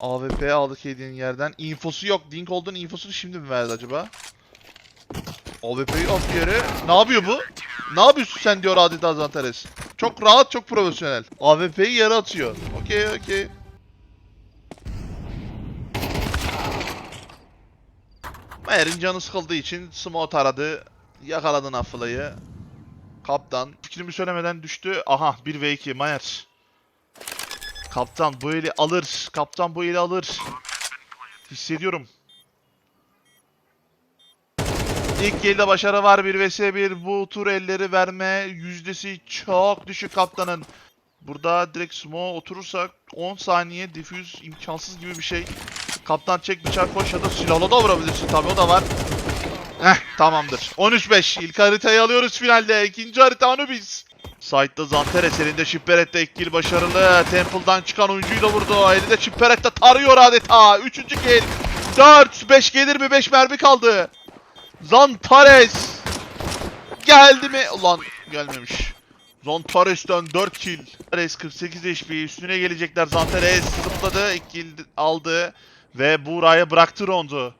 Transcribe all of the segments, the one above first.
AWP aldık hediyenin yerden. Infosu yok. Dink olduğunun infosunu şimdi mi verdi acaba? AWP'yi at yere. Ne yapıyor bu? Ne yapıyorsun sen diyor adeta Zantares. Çok rahat, çok profesyonel. AWP'yi yere atıyor. Okey, okey. Mayer'in canı sıkıldığı için Smot aradı. Yakaladın Afıla'yı. Kaptan. Fikrimi söylemeden düştü. Aha 1v2 Mayer. Kaptan bu eli alır. Kaptan bu eli alır. Hissediyorum. İlk elde başarı var 1 vs 1. Bu tur elleri verme yüzdesi çok düşük kaptanın. Burada direkt smoke oturursak 10 saniye diffuse imkansız gibi bir şey. Kaptan çek bıçak koş ya da silahla da vurabilirsin tabii o da var. Heh tamamdır. 13-5 ilk haritayı alıyoruz finalde. İkinci harita Anubis. Side'da Zanteres elinde Şipperet'te ilk kill başarılı. Temple'dan çıkan oyuncuyu da vurdu. Elinde Şipperet'te tarıyor adeta. Üçüncü kill. 4 5 gelir mi? 5 mermi kaldı. Zantares. Geldi mi? Ulan gelmemiş. Zantares'ten 4 kill. Zantares 48 HP. Üstüne gelecekler. Zantares zıpladı. 2 kill aldı. Ve Buğra'ya bıraktı rondu.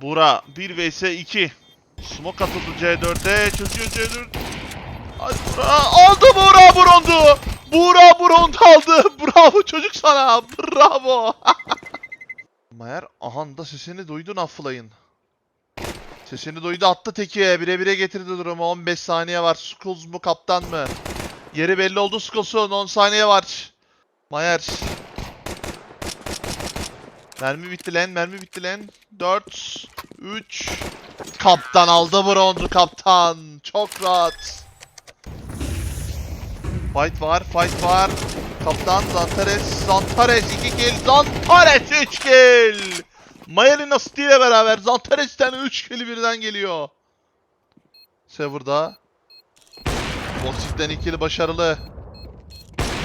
Buğra 1 vs 2. Smoke atıldı C4'e. Çözüyor C4. Aldı Buğra bu rondu. Buğra bu rondu aldı. Bravo çocuk sana. Bravo. Mayer ahan da sesini duydun Afflay'ın. Sesini duydu attı teki. Bire bire getirdi durumu. 15 saniye var. Skulls mu kaptan mı? Yeri belli oldu Skulls'un. 10 saniye var. Mayer. Mermi bitti lan. Mermi bitti lan. 4 3 Kaptan aldı bronzu kaptan. Çok rahat. Fight var. Fight var. Kaptan Zantares. Zantares 2 kill. Zantares 3 kill. Mayer'in ile beraber Zantares'ten 3 kill birden geliyor. Sever'da. Voxic'ten 2 kill başarılı.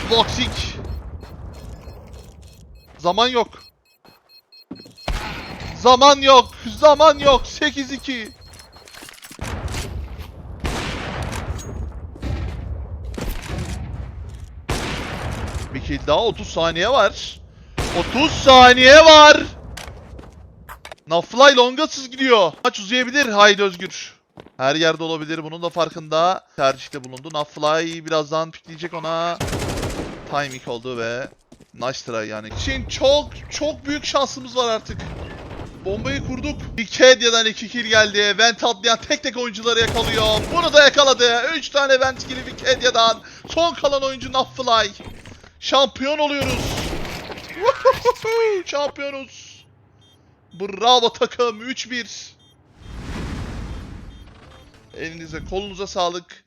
Voxic. Zaman yok. Zaman yok. Zaman yok. 8-2. Kill daha 30 saniye var. 30 saniye var. Nafly longasız gidiyor. Maç uzayabilir. Haydi Özgür. Her yerde olabilir. Bunun da farkında. Tercihte bulundu. Nafly birazdan pikleyecek ona. Timing oldu ve nice try yani. Şimdi çok çok büyük şansımız var artık. Bombayı kurduk. Kedia'dan 2 kill geldi. Vent atlayan tek tek oyuncuları yakalıyor. Bunu da yakaladı. 3 tane Vent kill'i bir Kedia'dan. Son kalan oyuncu Nuffly. Şampiyon oluyoruz. Şampiyonuz. Bravo takım 3-1. Elinize kolunuza sağlık.